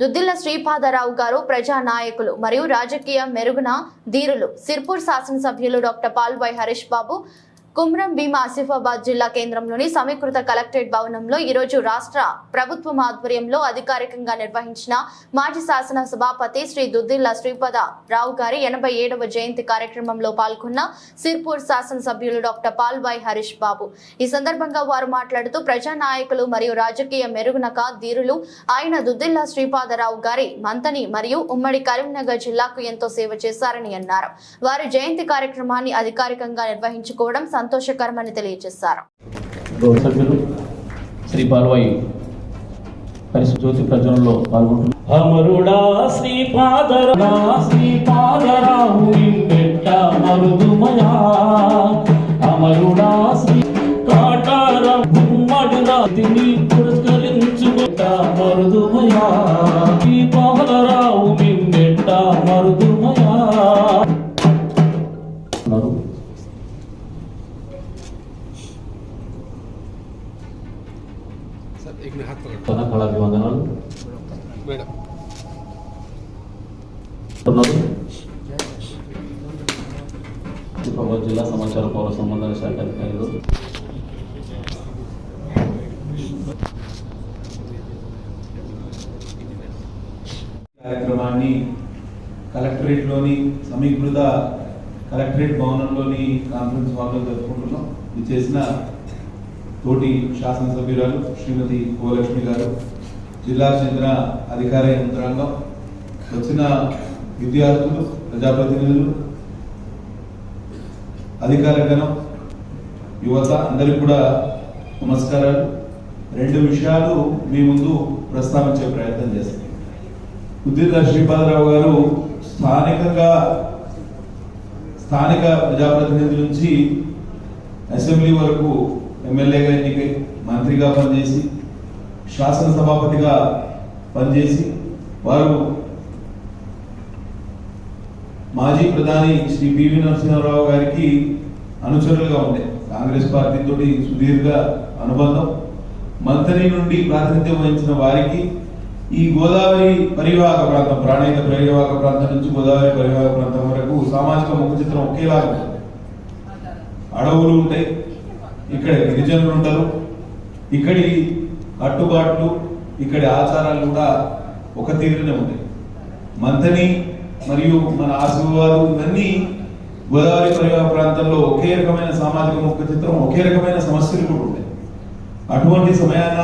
దుద్దిల్ల శ్రీపాదరావు గారు ప్రజా నాయకులు మరియు రాజకీయ మెరుగున ధీరులు. సిర్పూర్ శాసనసభ్యులు డాక్టర్ పాల్వై హరీష్ బాబు కుమ్రం భీమ ఆసిఫాబాద్ జిల్లా కేంద్రంలోని సమీకృత కలెక్టరేట్ భవనంలో ఈరోజు రాష్ట్ర ప్రభుత్వం ఆధ్వర్యంలో అధికారికంగా నిర్వహించిన మాజీ శాసన సభాపతి శ్రీ దుద్దిల్ల శ్రీపద రావు గారి ఎనభై ఏడవ జయంతి కార్యక్రమంలో పాల్గొన్న సిర్పూర్ శాసనసభ్యులు డాక్టర్ పాల్వాయ్ హరీష్ బాబు. ఈ సందర్భంగా వారు మాట్లాడుతూ ప్రజా నాయకులు మరియు రాజకీయ మెరుగునక ధీరులు ఆయన దుద్దిల్ల శ్రీపాదరావు గారి మంతని మరియు ఉమ్మడి కరీంనగర్ జిల్లాకు ఎంతో సేవ చేశారని అన్నారు. వారి జయంతి కార్యక్రమాన్ని అధికారికంగా నిర్వహించుకోవడం సంతోషకరమని తెలియజేశారు. శ్రీ పాల్వాయి పాల్గొంటున్నారు అమరుడా మరుదుమయా. అమరుడా శ్రీ కాటార పురస్కరించుకుంట మరుదుమయా. జిల్లా సమాచార పౌర సంబంధాల శాఖ అధికారులు. కార్యక్రమాన్ని కలెక్టరేట్లోని సమీకృత కలెక్టరేట్ భవనంలోని కాన్ఫరెన్స్ హాల్లో జరుపుకుంటున్నాం. ఇది చేసిన తోటి శాసనసభ్యురాలు శ్రీమతి గోలక్ష్మి గారు జిల్లా చెందిన అధికార యంత్రాంగం వచ్చిన విద్యార్థులు ప్రజాప్రతినిధులు అధికార గణం యువత అందరికి కూడా నమస్కారాలు. రెండు విషయాలు మీ ముందు ప్రస్తావించే ప్రయత్నం చేస్తాను. ఉద్దిత శ్రీపాదరావు గారు స్థానికంగా స్థానిక ప్రజాప్రతినిధి నుంచి అసెంబ్లీ వరకు ఎమ్మెల్యేగా ఎన్నికై మంత్రిగా పనిచేసి శాసనసభాపతిగా పనిచేసి వారు మాజీ ప్రధాని శ్రీ పివి నరసింహారావు గారికి అనుచరులుగా ఉండే. కాంగ్రెస్ పార్టీతో సుదీర్ఘ అనుబంధం. మంత్రి నుండి ప్రాతినిధ్యం వహించిన వారికి ఈ గోదావరి పరివాహక ప్రాంతం ప్రాణాయిత పరివాహక ప్రాంతం నుంచి గోదావరి పరివాహక ప్రాంతం వరకు సామాజిక ముఖ చిత్రం ఒకేలాగా అడవులు ఉంటాయి. ఇక్కడ గిరిజనులు ఉంటారు. ఇక్కడి కట్టుబాట్లు ఇక్కడి ఆచారాలు కూడా ఒక తీరునే ఉంటాయి. మంతని మరియు మన ఆశీర్వాదు ఇవన్నీ గోదావరి పరివాహ ప్రాంతంలో ఒకే రకమైన సామాజిక ముఖ చిత్రం ఒకే రకమైన సమస్యలు కూడా ఉంటాయి. అటువంటి సమయాన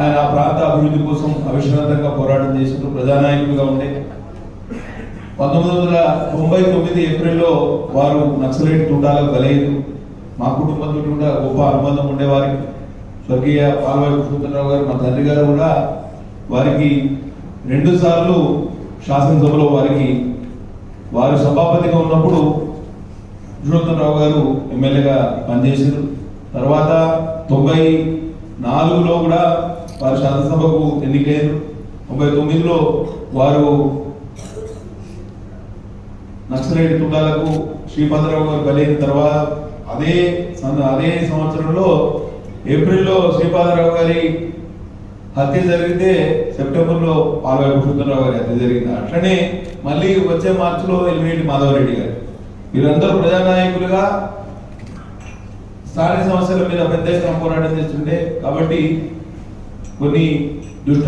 ఆయన ఆ ప్రాంత అభివృద్ధి కోసం అవిశ్రాంతంగా పోరాటం చేసిన ప్రజానాయకులుగా ఉండే. పంతొమ్మిది వందల తొంభై తొమ్మిది ఏప్రిల్లో వారు నక్సలైట్ తుండాలకు బలైదు మా కుటుంబంతో కూడా గొప్ప అనుబంధం ఉండేవారికి. స్వర్గీయ పాల్వాయి కృష్ణరావు గారు మా తండ్రి గారు కూడా వారికి రెండు సార్లు శాసనసభలో వారికి వారు సభాపతిగా ఉన్నప్పుడు రావు గారు ఎమ్మెల్యేగా పనిచేశారు. తర్వాత తొంభై నాలుగులో కూడా వారు శాసనసభకు ఎన్నికయ్యారు. తొంభై తొమ్మిదిలో వారు నక్సలైట్ తుండాలకు శ్రీపాదరావు గారు బలైన తర్వాత అదే అదే సంవత్సరంలో ఏప్రిల్లో శ్రీపాదరావు గారి హత్య జరిగితే సెప్టెంబర్లో పాల్వాయి పురుషోత్తమరావు గారి హత్య జరిగింది. అట్లనే మళ్ళీ వచ్చే మార్చిలో ఎలిమినేటి మాధవరెడ్డి గారు. వీరందరూ ప్రజానాయకులుగా స్థానిక సమస్యల మీద పెద్ద ఎత్తున పోరాటం చేస్తుండే కాబట్టి కొన్ని దుష్ట